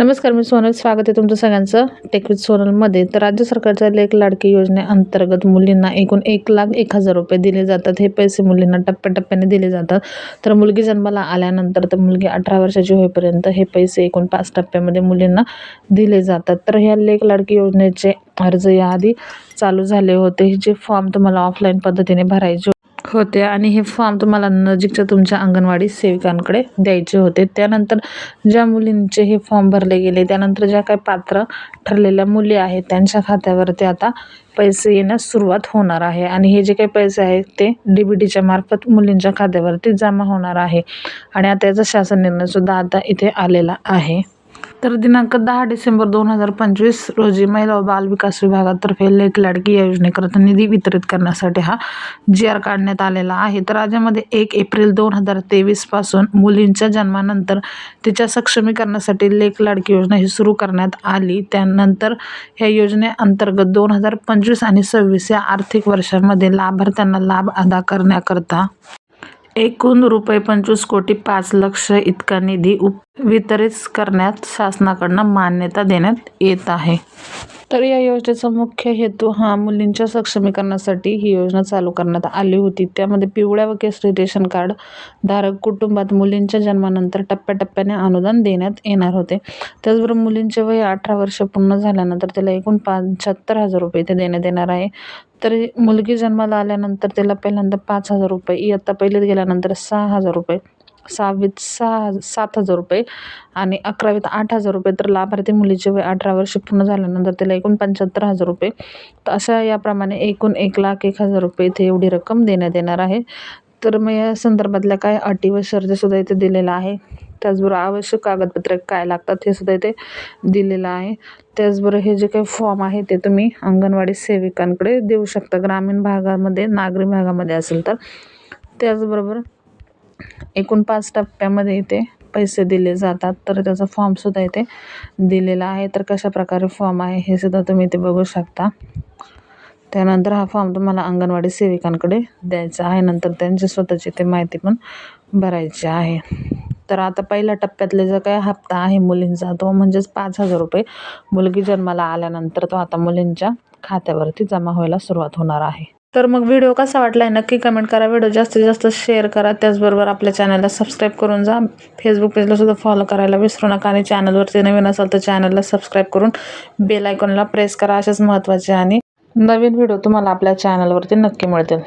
नमस्कार मी सोनल. स्वागत आहे तुमचं सगळ्यांचं. टेक विथ सोनलमध्ये तर राज्य सरकारच्या लेख लाडकी योजनेअंतर्गत मुलींना एकूण एक लाख एक हजार रुपये दिले जातात. हे पैसे मुलींना टप्प्याटप्प्याने दिले जातात. तर मुलगी जन्माला आल्यानंतर तर मुलगी अठरा वर्षाची होईपर्यंत हे पैसे एकूण पाच टप्प्यामध्ये मुलींना दिले जातात. तर ह्या लेख लाडकी योजनेचे अर्ज याआधी चालू झाले होते. जे फॉर्म तुम्हाला ऑफलाईन पद्धतीने भरायचे होते आणि हे फॉर्म तुम्हाला नजीकच्या तुमच्या अंगणवाडी सेविकांकडे द्यायचे होते. त्यानंतर ज्या मुलींचे हे फॉर्म भरले गेले त्यानंतर ज्या काही पात्र ठरलेल्या मुली आहेत त्यांच्या खात्यावरती आता पैसे येण्यास सुरुवात होणार आहे. आणि हे जे काही पैसे आहेत ते डी बी टीच्या मार्फत मुलींच्या खात्यावरती जमा होणार आहे. आणि आता याचा शासन निर्णयसुद्धा आता इथे आलेला आहे. तर दिनांक दहा डिसेंबर दोन हजार पंचवीस रोजी महिला व बालविकास विभागातर्फे लेख लाडकी या योजनेकरता निधी वितरित करण्यासाठी हा जी आर काढण्यात आलेला आहे. तर राज्यामध्ये एक एप्रिल दोन हजार तेवीसपासून मुलींच्या जन्मानंतर तिच्या सक्षमीकरणासाठी लेख लाडकी योजना ही सुरू करण्यात आली. त्यानंतर ह्या योजनेअंतर्गत दोन हजार पंचवीस आणि सव्वीस या आर्थिक वर्षामध्ये लाभार्थ्यांना लाभ अदा करण्याकरता एकूण रुपये पंचवीस कोटी पाच लक्ष इतका निधी उप वितरित करण्यात शासनाकडनं मान्यता देण्यात येत आहे. तर या योजनेचा मुख्य हेतू हा मुलींच्या सक्षमीकरणासाठी ही योजना चालू करण्यात आली होती. त्यामध्ये पिवळ्या व केसरी रेशन कार्ड धारक कुटुंबात मुलींच्या जन्मानंतर टप्प्याटप्प्याने अनुदान देण्यात येणार होते. त्याचबरोबर मुलींचे वय अठरा वर्ष पूर्ण झाल्यानंतर त्याला एकूण पंच्याहत्तर हजार रुपये ते देण्यात येणार आहे. तर मुलगी जन्माला आल्यानंतर त्याला पहिल्यांदा पाच हजार रुपये इयत्ता पहिलीत गेल्यानंतर सहा हजार रुपये सहावीत सहा सात हजार रुपये आणि अकरावीत आठ हजार रुपये. तर लाभार्थी मुलीचे वय अठरा वर्ष पूर्ण झाल्यानंतर त्याला एकूण पंच्याहत्तर हजार रुपये. तर अशा याप्रमाणे एकूण एक लाख एक हजार रुपये इथे एवढी रक्कम देण्यात येणार आहे. तर मग या संदर्भातल्या काय अटी व शर्तीसुद्धा इथे दिलेलं आहे. त्याचबरोबर आवश्यक कागदपत्रे काय लागतात हे सुद्धा इथे दिलेलं आहे. त्याचबरोबर हे जे काही फॉर्म आहे ते तुम्ही अंगणवाडी सेविकांकडे देऊ शकता. ग्रामीण भागामध्ये नागरी भागामध्ये असेल तर. त्याचबरोबर एकूण पाच टप्प्यामध्ये इथे पैसे दिले जातात. तर त्याचा फॉर्मसुद्धा इथे दिलेला आहे. तर कशा प्रकारे फॉर्म आहे हे सुद्धा तुम्ही इथे बघू शकता. त्यानंतर हा फॉर्म तुम्हाला अंगणवाडी सेविकांकडे द्यायचा आहे. नंतर त्यांची स्वतःची ते माहिती पण भरायची आहे. तर आता पहिल्या टप्प्यातले जो काही हप्ता आहे मुलींचा तो म्हणजेच पाच हजार रुपये मुलगी जन्माला आल्यानंतर तो आता मुलींच्या खात्यावरती जमा व्हायला सुरुवात होणार आहे. तर मग व्हिडिओ कसा वाटला आहे नक्की कमेंट करा. व्हिडिओ जास्तीत जास्त शेअर करा. त्याचबरोबर आपल्या चॅनलला सबस्क्राईब करून जा. फेसबुक पेजला सुद्धा फॉलो करायला विसरू नका आणि चॅनलवरती नवीन असाल तर चॅनलला सबस्क्राईब करून बेल आयकॉनला प्रेस करा. अशाच महत्त्वाचे आणि नवीन व्हिडिओ तुम्हाला आपल्या चॅनलवरती नक्की मिळतील.